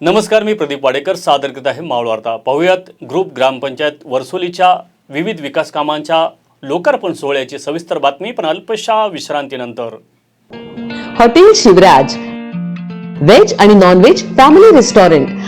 नमस्कार मी प्रदीप वाडेकर सादर करत आहे मावळ वार्ता. पाहुयात ग्रुप ग्रामपंचायत वर्सोलीच्या विविध विकास कामांच्या लोकार्पण सोहळ्याची सविस्तर बातमी पण अल्पशा विश्रांतीनंतर. हॉटेल शिवराज. व्हेज आणि non veg family restaurant.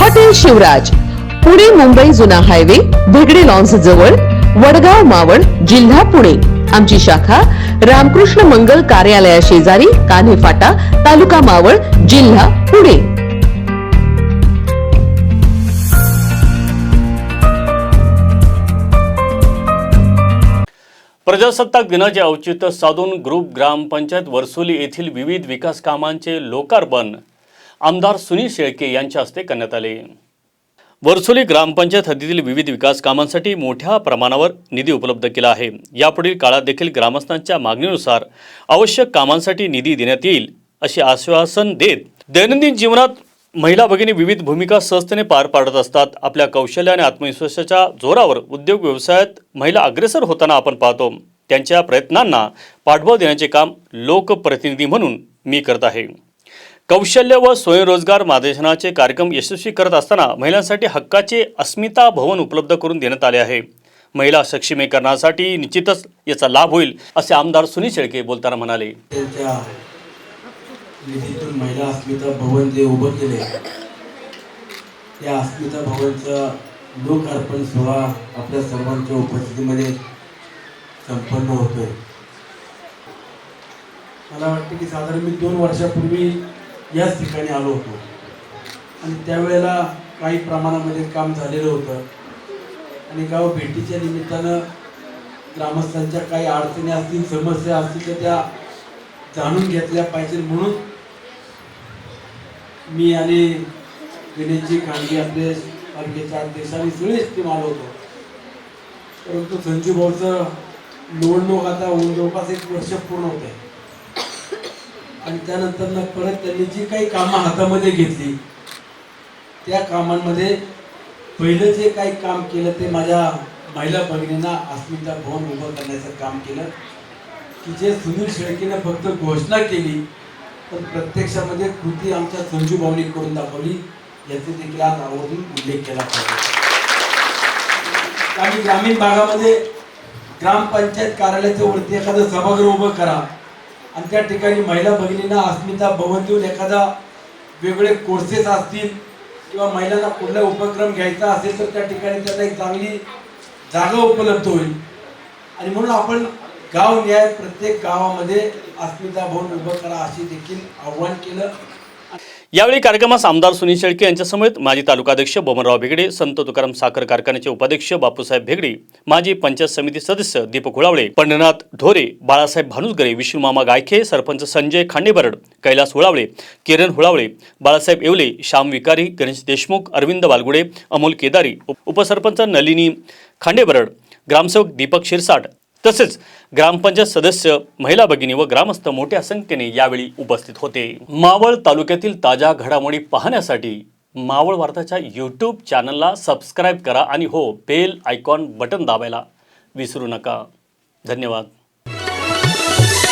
Hotel Shivraj Pune Mumbai जुना हायवे भेगडे लॉन्स जवळ वडगाव मावळ जिल्हा पुणे. आमची शाखा रामकृष्ण मंगल कार्यालया शेजारी कान्हे फाटा तालुका मावळ जिल्हा पुणे. प्रजासत्ताक दिनाचे औचित्य साधून ग्रुप ग्रामपंचायत वर्सोली येथील विविध विकास कामांचे लोकार्पण आमदार सुनील शेळके यांच्या हस्ते करण्यात आले. वर्सोली ग्रामपंचायत हद्दीतील विविध विकास कामांसाठी मोठ्या प्रमाणावर निधी उपलब्ध केला आहे. यापुढील काळात देखील ग्रामस्थांच्या मागणीनुसार आवश्यक कामांसाठी निधी देण्यात येईल असे आश्वासन देत दैनंदिन जीवनात महिला भगिनी विविध भूमिका सहजतेने पार पाडत असतात. आपल्या कौशल्य आणि आत्मविश्वासाच्या जोरावर उद्योग व्यवसायात महिला अग्रेसर होताना आपण पाहतो. त्यांच्या प्रयत्नांना पाठबळ देण्याचे काम लोकप्रतिनिधी म्हणून मी करत आहे. कौशल्य व स्वयंरोजगार मार्गदर्शनाचे कार्यक्रम यशस्वी करत असताना महिलांसाठी हक्काचे अस्मिता भवन उपलब्ध करून देण्यात आले आहे. महिला सक्षमीकरणासाठी निश्चितच याचा लाभ होईल असे आमदार सुनील शेळके बोलताना म्हणाले. निधीतून महिला अस्मिता भवन जे उभं केले त्या अस्मिता भवनचा लोकार्पण सोहळा आपल्या सर्वांच्या उपस्थितीमध्ये संपन्न होतोय. मला वाटतं की साधारण मी दोन वर्षापूर्वी याच ठिकाणी आलो होतो. आणि त्यावेळेला काही प्रमाणामध्ये काम झालेलं होतं. आणि गाव भेटीच्या निमित्तानं ग्रामस्थांच्या काही अडचणी असतील समस्या असतील तर त्या जाणून घेतल्या पाहिजे म्हणून मी आणि विनयजी खांडगे आपले पालिकेच्या अध्यक्ष आणि सगळेच टीम आलो होतो. परंतु संजू भाऊचं निवडणूक आता होऊन जवळपास एक वर्ष पूर्ण होत आहे आणि त्यानंतर परत त्यांनी जी काही कामं हातामध्ये घेतली त्या कामांमध्ये पहिलं जे काही काम केलं ते माझ्या महिला भगिनींना अस्मिता भवन उभं करण्याचं काम केलं. की जे सुनील शेळकेनं फक्त घोषणा केली पण प्रत्यक्षामध्ये कृती आमच्या संजू भाऊनी करून दाखवली याचे देखील आज आवर्जून उल्लेख केला पाहिजे. काही ग्रामीण भागामध्ये ग्रामपंचायत कार्यालयाच्या वरती एखादं सभागृह उभं करा आणि त्या ठिकाणी महिला भगिनींना अस्मिता भवन देऊन एखादा वेगळे कोर्सेस असतील किंवा महिलांना कुठला उपक्रम घ्यायचा असेल तर त्या ठिकाणी त्यांना एक चांगली जागा उपलब्ध होईल. आणि म्हणून आपण गाव न्याय प्रत्येक गावामध्ये अस्मिता भवन उभं करा अशी देखील आव्हान केलं. यावेळी कार्यक्रमास आमदार सुनील शेळके यांच्यासमवेत माजी तालुकाध्यक्ष बबनराव भेगडे संत तुकाराम साखर कारखान्याचे उपाध्यक्ष बापूसाहेब भेगडे माजी पंचायत समिती सदस्य दीपक हुळावळे पंढरनाथ ढोरे बाळासाहेब भानुसगरे विष्णुमामा गायखे सरपंच संजय खांडेबरड कैलास हुळावळे किरण हुळावळे बाळासाहेब येवले श्याम विकारी गणेश देशमुख अरविंद बालगुडे अमोल केदारी उप- उपसरपंच नलिनी खांडेबरड ग्रामसेवक दीपक शिरसाट तसेच ग्रामपंचायत सदस्य महिला भगिनी व ग्रामस्थ मोठ्या संख्येने यावेळी उपस्थित होते. मावळ तालुक्यातील ताज्या घडामोडी पाहण्यासाठी मावळ वार्ताच्या यूट्यूब चॅनलला सबस्क्राईब करा आणि हो बेल आयकॉन बटन दाबायला विसरू नका. धन्यवाद.